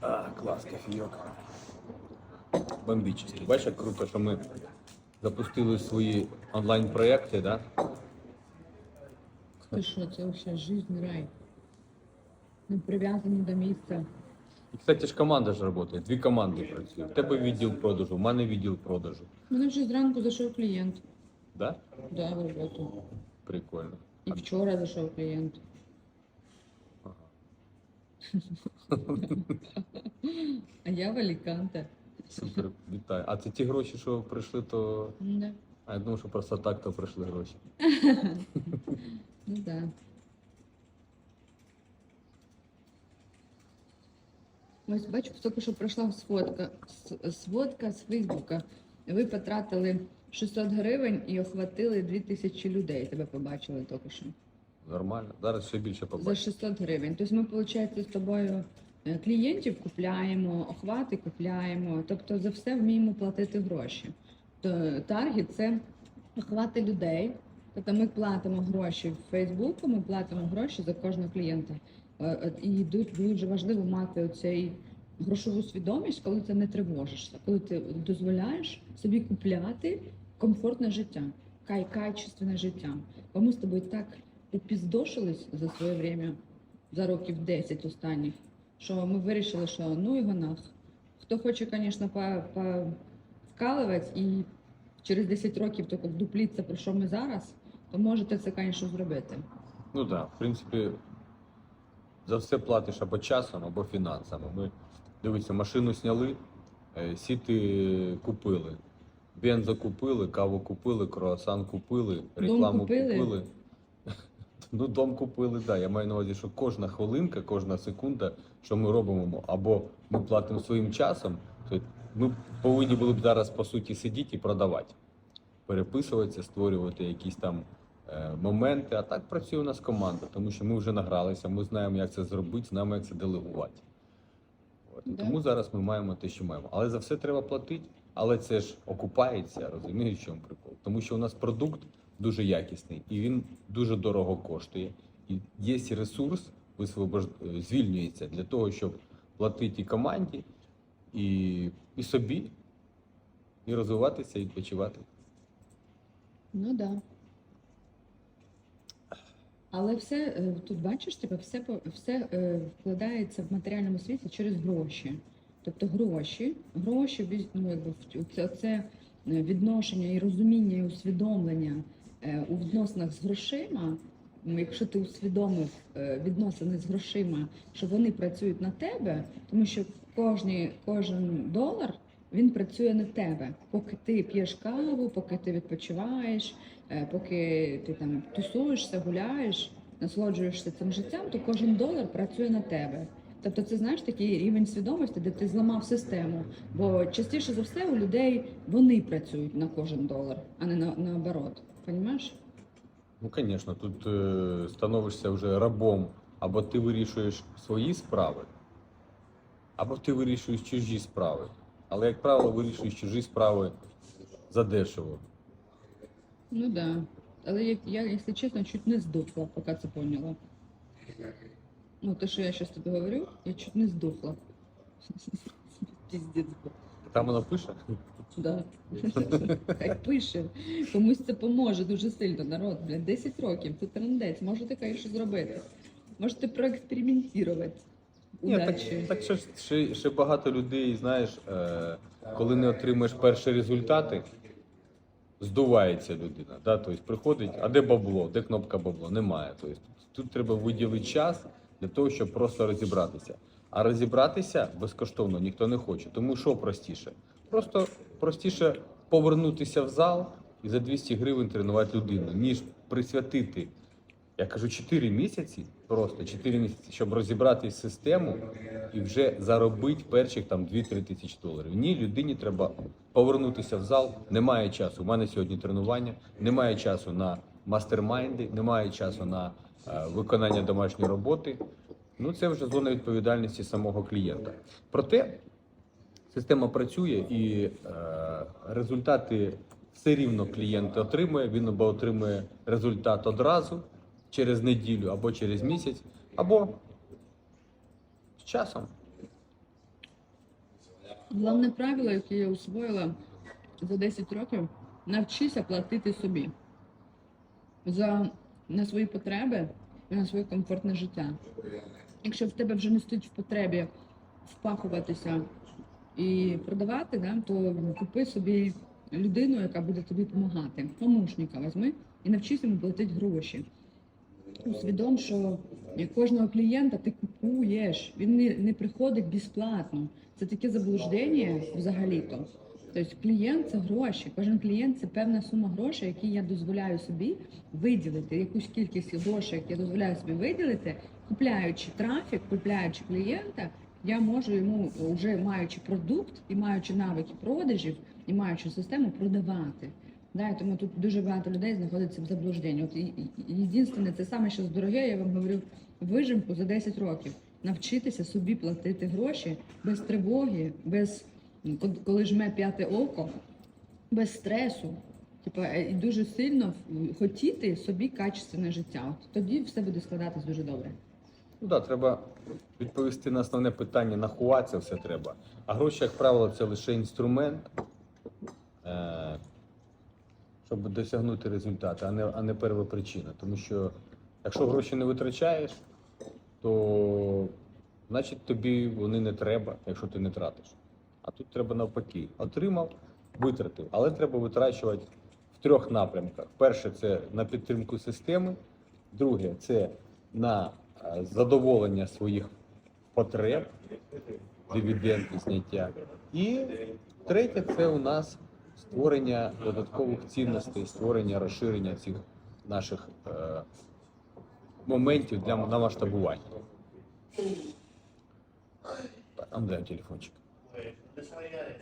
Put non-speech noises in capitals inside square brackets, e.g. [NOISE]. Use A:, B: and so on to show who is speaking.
A: А, клас, кофійок. Бомбічний. Бачиш, як круто, що ми запустили свої онлайн-проекти, да?
B: Ти що, це взагалі жизнь рай. Не прив'язані до місця.
A: І, кстати, ж команда ж працює, дві команди працюють. В тебе відділ продажу, в мене відділ продажу.
B: Мене вже зранку зайшов клієнт.
A: Да?
B: Да, в роботу.
A: Прикольно.
B: І вчора зайшов клієнт. [LAUGHS] А я в Аліканте.
A: Супер, вітаю. А це ті гроші, що прийшли, то.
B: Да.
A: А я думав, що просто так то прийшли гроші. [LAUGHS]
B: Ну да. Ось бачу, тільки що пройшла сводка, сводка з Фейсбука. Ви потратили 600 гривень і охватили 2000 людей. Тебе побачили тільки що.
A: Нормально. Зараз ще більше
B: За
A: побачимо.
B: 600 гривень. Тобто ми, виходить, з тобою е, клієнтів купляємо, охвати купляємо. Тобто за все вміємо платити гроші. То це охвати людей. Тобто ми платимо гроші в Фейсбуку, ми платимо гроші за кожного клієнта. Е, е, І дуже, дуже важливо мати оцей грошову свідомість, коли ти не тривожишся, коли ти дозволяєш собі купляти комфортне життя, кай качественне життя. Бо ми з тобою так упіздошились за своє время, за років 10 останніх, що ми вирішили, що ну його нах. Хто хоче, звісно, по, по вкалувати і через 10 років тільки вдупліться, про що ми зараз, то можете це, звісно, зробити.
A: Ну так, да, в принципі, за все платиш або часом, або фінансами. Ми дивіться, машину зняли, е, сіти купили, бензо купили, каву купили, круасан купили, рекламу
B: купили?
A: купили. Ну, дом купили, так. Да. Я маю на увазі, що кожна хвилинка, кожна секунда, що ми робимо, або ми платимо своїм часом, то ми повинні були б зараз по суті сидіти і продавати, переписуватися, створювати якісь там е, моменти. А так працює у нас команда, тому що ми вже награлися, ми знаємо, як це зробити, знаємо, як це делегувати. От.
B: Да.
A: Тому зараз ми маємо те, що маємо. Але за все треба платити. Але це ж окупається, розумієш, в чому прикол? Тому що у нас продукт дуже якісний і він дуже дорого коштує. І є ресурс висвобож... звільнюється для того, щоб платити і команді, і, і собі, і розвиватися, і відпочивати.
B: Ну да. Але все е, тут бачиш, тебе все по- все е, вкладається в матеріальному світі через гроші. Тобто гроші, гроші ну, якби це, е, відношення і розуміння і усвідомлення у відносинах з грошима. Якщо ти усвідомив е, відносини з грошима, що вони працюють на тебе, тому що кожні, кожен долар він працює на тебе, поки ти п'єш каву, поки ти відпочиваєш, е, поки ти там тусуєшся, гуляєш, насолоджуєшся цим життям, то кожен долар працює на тебе. Тобто, це знаєш такий рівень свідомості, де ти зламав систему. Бо частіше за все у людей вони працюють на кожен долар, а не на, наоборот. Понімаєш?
A: Ну, звісно, тут е, становишся вже рабом, або ти вирішуєш свої справи, або ти вирішуєш чужі справи. Але, як правило, вирішуєш чужі справи задешево.
B: Ну так. Да. Але я, я, якщо чесно, чуть не здохла, поки це поняла. Ну, те, що я зараз тобі говорю, я чуть не здохла. [LAUGHS] Піздець.
A: Там воно пише.
B: Да. [LAUGHS] Хай пише. Комусь це поможе дуже сильно, народ. Блядь, 10 років, це трендець. Можете конечно зробити. Можете проекспериментувати.
A: Ні, так,
B: Удачі.
A: так ще, ж- ще, ще багато людей, знаєш, е, коли не отримаєш перші результати, здувається людина. Да? Тобто приходить, а де бабло, де кнопка бабло? Немає. Тобто, тут треба виділити час для того, щоб просто розібратися. А розібратися безкоштовно ніхто не хоче. Тому що простіше? Просто простіше повернутися в зал і за 200 гривень тренувати людину, ніж присвятити я кажу 4 місяці, просто 4 місяці, щоб розібрати систему і вже заробити перших там 2-3 тисячі доларів. Ні, людині треба повернутися в зал. Немає часу. У мене сьогодні тренування, немає часу на мастермайнди, немає часу на виконання домашньої роботи. Ну це вже зона відповідальності самого клієнта. Проте система працює і е, результати все рівно клієнт отримує. Він або отримує результат одразу через неділю, або через місяць, або з часом.
B: Головне правило, яке я усвоїла за 10 років, навчися платити собі за на свої потреби і на своє комфортне життя. Якщо в тебе вже не стоїть в потребі впахуватися і продавати, да, то купи собі людину, яка буде тобі допомагати. Помощника візьми і навчись йому платити гроші. Усвідом, що кожного клієнта ти купуєш, він не, не приходить безплатно. Це таке заблуждення взагалі-то. Тобто клієнт це гроші. Кожен клієнт це певна сума грошей, які я дозволяю собі виділити. Якусь кількість грошей, які я дозволяю собі виділити, купляючи трафік, купляючи клієнта, я можу йому, вже маючи продукт і маючи навики продажів, і маючи систему, продавати. Да, тому тут дуже багато людей знаходиться в заблужденні. От єдине, це саме що дороге, я вам говорю вижимку за 10 років. Навчитися собі платити гроші без тривоги, без коли жме п'яте око, без стресу. Типа, е, і дуже сильно хотіти собі качественне життя. От тоді все буде складатись дуже добре.
A: Ну так, треба відповісти на основне питання, нахуя це все треба. А гроші, як правило, це лише інструмент, е, щоб досягнути результату, а не, а не перша причина. Тому що якщо гроші не витрачаєш, то значить тобі вони не треба, якщо ти не тратиш. А тут треба навпаки. Отримав, витратив. Але треба витрачувати в трьох напрямках. Перше це на підтримку системи, друге це на е, задоволення своїх потреб, дивіденди зняття. І третє це у нас створення додаткових цінностей, створення розширення цих наших е, моментів для на масштабування. Так, а де телефончик?